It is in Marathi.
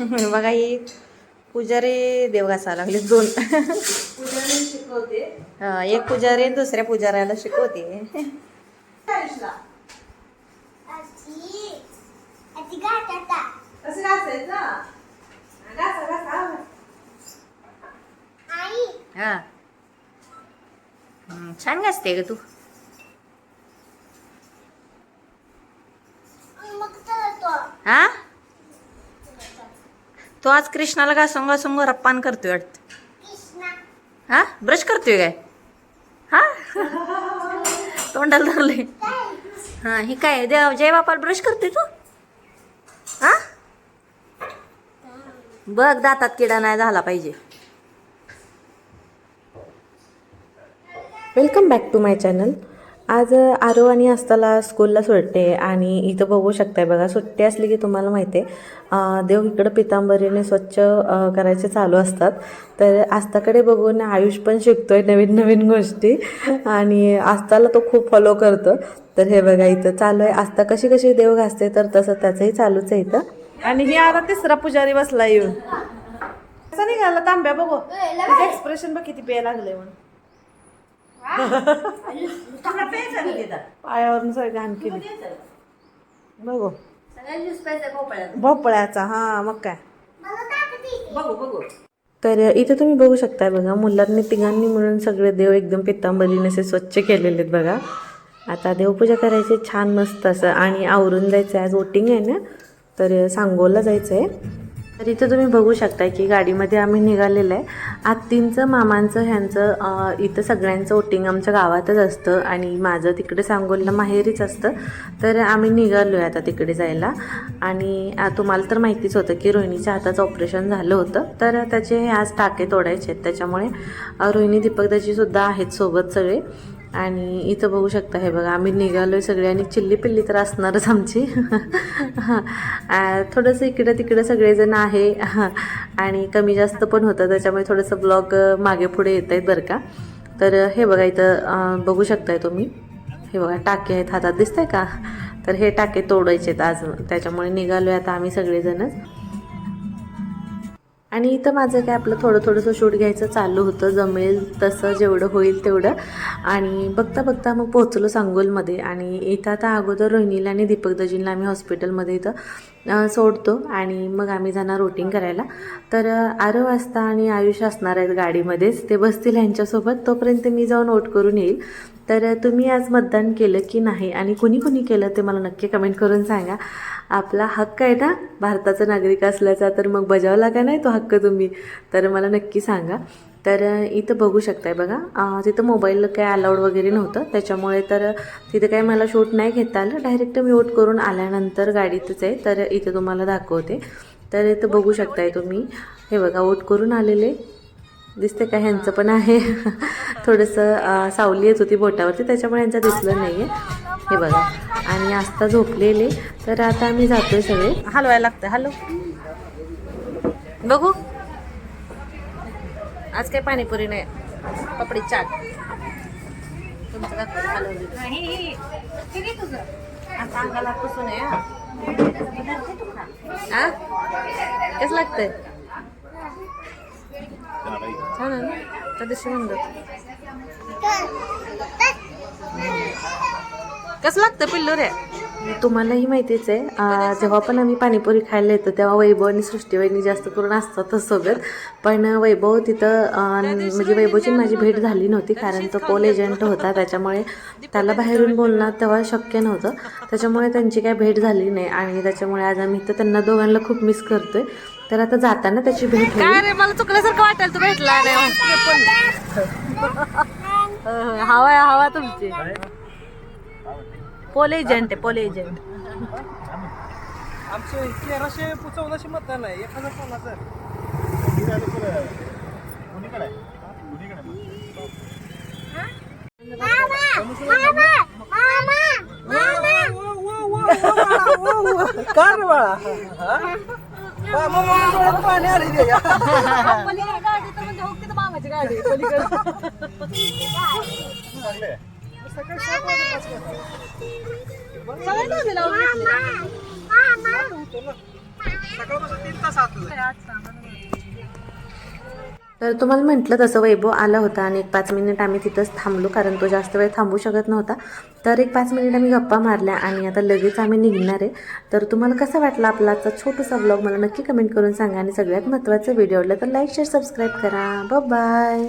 बघा ही पुजारी देव लागले दोन. पुजारी शिकवते. हा, एक पुजारी दुसऱ्या पुजाऱ्याला शिकवते. हा. छान घासते ग तू. हा? तो आज कृष्णाला घासून घासून रप्पान करतोय वाटत? हा? ब्रश करतोय काय? हा? तोंडाला धरले हा ही काय देव जय बापाला ब्रश करतोय तू? हा? बघ दातात किडा नाही झाला पाहिजे. Welcome back to my channel आज अ, आरव आणि आस्ताला स्कूलला सुट्टे आणि इथं बघू शकताय बघा सुट्टी असली की तुम्हाला माहिती आहे देव इकडं पितांबरीने स्वच्छ करायचे चालू असतात. तर आस्ताकडे बघून आयुष पण शिकतोय नवीन नवीन गोष्टी आणि आस्ताला तो खूप फॉलो करतो. तर हे बघा इथं चालू आहे आस्ता कशी कशी देव घासते तर तसं त्याचंही चालूच आहे इथं. आणि ही आता तिसरा पुजारी बसला येऊन. कसा निघाला तांब्या बघू. एक्सप्रेशन बघ किती प्यायला लागले म्हणून. पायावरून सगळी घाण केली. बघू. भोपळ्याचा हा मग काय? तर इथे तुम्ही बघू शकताय बघा मुलांनी तिघांनी मिळून सगळे देव एकदम पितांबरीने असे स्वच्छ केलेले आहेत बघा. आता देवपूजा करायची छान मस्त असं आणि आवरून जायचं आहे आज वोटिंग आहे ना तर सांगोला जायचं आहे तर इथं तुम्ही बघू शकताय की गाडीमध्ये आम्ही निघालेलं आहे. आत्तींचं मामांचं ह्यांचं इथं सगळ्यांचं ओटिंग आमच्या गावातच असतं आणि माझं तिकडे सांगोलला माहेरीच असतं. तर आम्ही निघालो आहे आता तिकडे जायला. आणि तुम्हाला तर माहितीच होतं की रोहिणीच्या हाताचं ऑपरेशन झालं होतं. तर त्याचे हे आज टाके तोडायचे आहेत. त्याच्यामुळे रोहिणी दीपकदाची सुद्धा आहेत सोबत सगळे. आणि इथं बघू शकता हे बघा आम्ही निघालोय सगळे आणि चिल्ली पिल्ली तर असणारच आमची. थोडंसं इकडं तिकडं सगळेजण आहे. आणि कमी जास्त पण होतं त्याच्यामुळे थोडंसं ब्लॉग मागे पुढे येत आहेत बरं का. तर हे बघा इथं बघू शकताय तुम्ही. हे बघा टाके आहेत हातात. दिसतंय का? तर हे टाके तोडायचे आहेत आज. त्याच्यामुळे निघालोय आता आम्ही सगळेजणच. आणि इथं माझं काय आपलं थोडं थोडंसं शूट घ्यायचं चालू होतं. जमेल तसं जेवढं होईल तेवढं. आणि बघता बघता मग पोहोचलो सांगोलमध्ये. आणि इथं आता अगोदर रोहिणीला आणि दीपक दजींना आम्ही हॉस्पिटलमध्ये इथं सोडतो. आणि मग आम्ही जाणार रोटिंग करायला. तर आरव वाजता आणि आयुष असणार आहेत गाडीमध्येच. ते बसतील ह्यांच्यासोबत. तोपर्यंत मी जाऊन वोट करून येईल. तर तुम्ही आज मतदान केलं की नाही? आणि कुणी कुणी केलं ते मला नक्की कमेंट करून सांगा. आपला हक्क आहे ना? भारताचा नागरिक असल्याचा तर मग बजावला का नाही तो हक्क तुम्ही? तर मला नक्की सांगा. तर इथं बघू शकताय बघा. तिथं मोबाईल काय अलाउड वगैरे नव्हतं. त्याच्यामुळे तर तिथं काय मला शूट नाही घेता आलं. डायरेक्ट मी वोट करून आल्यानंतर गाडीतच आहे. तर इथं तुम्हाला दाखवते. तर इथं बघू शकताय तुम्ही. हे बघा वोट करून आलेले. दिसते का? ह्यांचं पण आहे. थोडंसं सावली येत होती बोटावरती. त्याच्यामुळे यांचं दिसलं नाही आहे हे बघा. आणि आस्था झोपलेले. तर आता आम्ही जातोय सगळे. हलवायला लागतं हॅलो. बघू. आज काही पाणीपुरी नाही. पपडी चाट. तुमचं दाखव, हलवली. आता अंगाला पुसून आहे हा. हा? कसं लागतंय? छान आहे ना? त्या दिवशी म्हणलं. कसं लागतं पिल्लू रे? तुम्हालाही माहितीच आहे जेव्हा पण आम्ही पाणीपुरी खायला येतो तेव्हा वैभव आणि सृष्टीवहिनी जास्त करून असतातच सोबत. पण वैभव तिथं म्हणजे वैभवची माझी भेट झाली नव्हती कारण तो पोल एजंट होता त्याच्यामुळे त्याला बाहेरून बोलणं तेव्हा शक्य नव्हतं. त्याच्यामुळे त्यांची काही भेट झाली नाही आणि त्याच्यामुळे आज आम्ही इथं त्यांना दोघांना खूप मिस करतोय. तर आता जाताना त्याची भेट काय मला चुकल्यासारखं वाटेल तू भेटला नाही. हवा आहे, हवा तुमची. पोल एजंट आहे पोल एजंट आमचे तेराशे चौदाशे मतदान आहे एक हजार बाळा हा? डोळ्यात पाणी आले रे या. सकाळी सात वाजेपासून. सकाळपासून तीन तास आतलं तर तुम्हाला म्हटलं तसं वैभव आला होता आणि एक पाच मिनिट आम्ही तिथंच थांबलो कारण तो जास्त वेळ थांबू शकत नव्हता. तर एक पाच मिनिट आम्ही गप्पा मारल्या आणि आता लगेच आम्ही निघणार आहे. तर तुम्हाला कसा वाटला आपला आजचा छोटासा ब्लॉग मला नक्की कमेंट करून सांगा आणि सगळ्यात महत्त्वाचं व्हिडिओ आवडला तर लाईक शेअर सबस्क्राईब करा. बाय